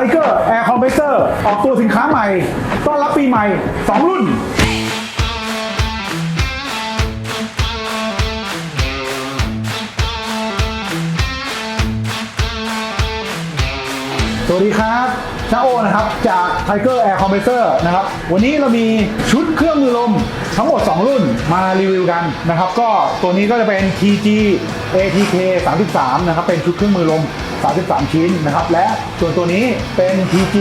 Tiger Air Compressor ออกตัวสินค้าใหม่ ต้อนรับปีใหม่ 2 รุ่นสวัสดีครับชาโอนะครับ จาก Tiger Air Compressor นะครับ วันนี้เรามีชุดเครื่องมือลมทั้งหมด 2 รุ่นมารีวิวกันนะครับ ก็ตัวนี้ก็จะเป็น TG ATK 33 นะครับ เป็นชุดเครื่องมือลม 33 ชิ้นนะครับ และส่วนตัวนี้เป็น TG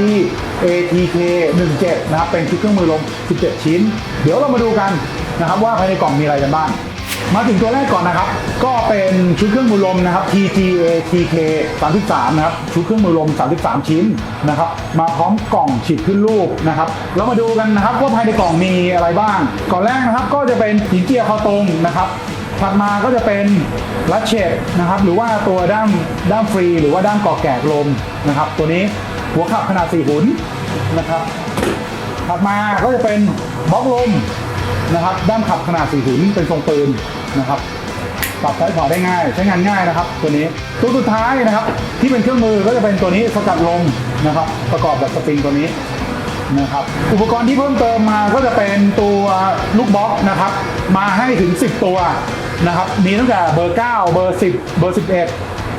ATK 17นะครับ เป็นชุดเครื่องมือลม 17 ชิ้น เดี๋ยวเรามาดูกันนะครับว่าภายในกล่องมีอะไรกันบ้าง มาถึงตัวแรกก่อนนะครับ ก็เป็นชุดเครื่องมือลมนะครับ TGA TK 33 นะครับ ชุดเครื่องมือลม 33 ชิ้นนะครับ มาพร้อมกล่องฉีดขึ้นรูปนะครับ เรามาดูกันนะครับว่าภายในกล่องมีอะไรบ้าง ก่อนแรกนะครับก็จะเป็นหินเจียคอตรงนะครับ ถัดมาก็จะเป็นลัดเชดนะครับหรือว่าตัวด้ามด้ามฟรี หรือว่าด้ามก่อแกกลมนะครับ ตัวนี้หัวขับขนาด 4 หุนนะครับ ถัดมาก็จะเป็นบล็อกลมนะครับ ด้ามขับขนาด 4 หุนเป็นทรงปืนนะครับปรับซ้ายขวาได้ง่าย ใช้งานง่ายนะครับ ตัวนี้ตัวสุดท้ายนะครับ ที่เป็นเครื่องมือก็จะเป็นตัวนี้สกัดลมนะครับ ประกอบแบบสปริงตัวนี้นะครับอุปกรณ์ที่เพิ่มเติมมาก็จะเป็นตัวลูกบล็อกนะครับ มาให้ถึง 10 ตัว นะครับ มีตั้งแต่เบอร์ 9 เบอร์ 10 เบอร์ 11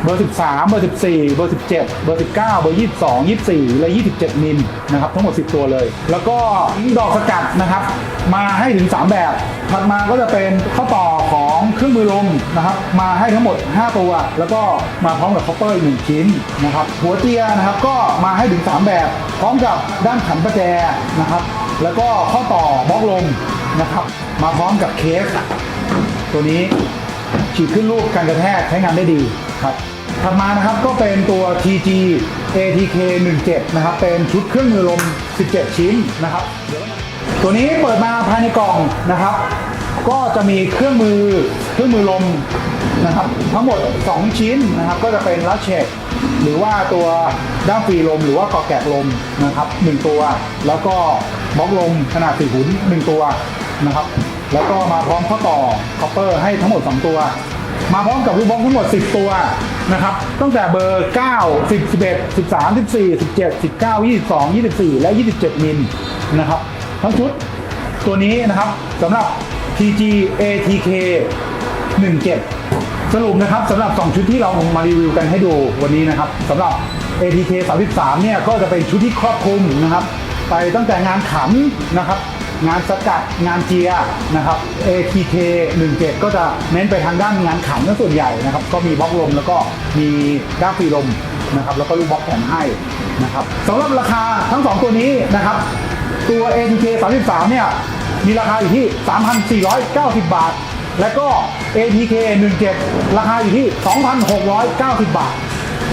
เบอร์ 13 เบอร์ 14 เบอร์ 17 เบอร์ 19 เบอร์ 22 24 และ 27 มิลนะครับ ทั้งหมด 10 ตัวเลย แล้วก็ดอกสกัดนะครับ มาให้ถึง 3 แบบ ถัดมาก็จะเป็นข้อต่อของเครื่องมือลมนะครับ มาให้ทั้งหมด 5 ตัว แล้วก็มาพร้อมกับคอปเปอร์อีกหนึ่งชิ้นนะครับ หัวเจียนะครับก็มาให้ถึง 3 แบบ พร้อมกับด้านขันประแจนะครับ แล้วก็ข้อต่อบล็อกลมนะครับ มาพร้อมกับเคส ตัวนี้ฉีดขึ้นรูปการกระแทกใช้งานได้ดีครับถัดมานะครับก็เป็นตัว TG ATK 17นะครับ เป็นชุดเครื่องมือลม 17 ชิ้นนะครับ ตัวนี้เปิดมาภายในกล่องนะครับ ก็จะมีเครื่องมือเครื่องมือลมนะครับ ทั้งหมด 2 ชิ้นนะครับ ก็จะเป็นลัชเชตหรือว่าตัวด้ามฟรีลมหรือว่ากอแกกลมนะครับ 1 ตัว แล้วก็บล็อกลมขนาด4หุน1ตัวนะครับ แล้วก็มาพร้อมข้อต่อคอปเปอร์ให้ทั้งหมด 2 ตัว มาพร้อมกับลูกบอลทั้งหมด 10 ตัวนะครับตั้งแต่เบอร์ 9 10 11 13 14 17 19 22 24 และ 27 มิลนะครับทั้งชุดตัวนี้นะครับสำหรับ TG ATK 17 สรุปนะครับสำหรับ 2 ชุดที่เรามารีวิวกันให้ดูวันนี้นะครับสำหรับ ATK 33 เนี่ยก็จะเป็นชุดที่ครอบคลุมนะครับ ไปตั้งแต่งานขันนะครับ งานสกัดงานเจียนะครับ ATK 17ก็จะเน้นไปทางด้านงานขันซะส่วนใหญ่นะครับ ก็มีบล็อกลมแล้วก็มีด้ามฟีลมนะครับ แล้วก็ลูกบล็อกแถมให้นะครับสำหรับราคาทั้ง 2 ตัวนี้นะครับ ตัว ATK 33 เนี่ย มีราคาอยู่ที่ 3,490 บาท และก็ ATK 17 ราคาอยู่ที่ 2,690 บาท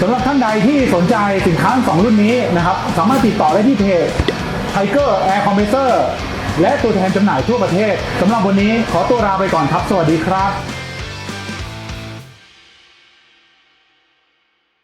สำหรับท่านใดที่สนใจสินค้าสองรุ่นนี้นะครับ สามารถติดต่อได้ที่เพจ Tiger Air Compressor และตัวแทนจำหน่ายทั่วประเทศสำหรับวันนี้ขอตัวลาไปก่อนครับ สวัสดีครับ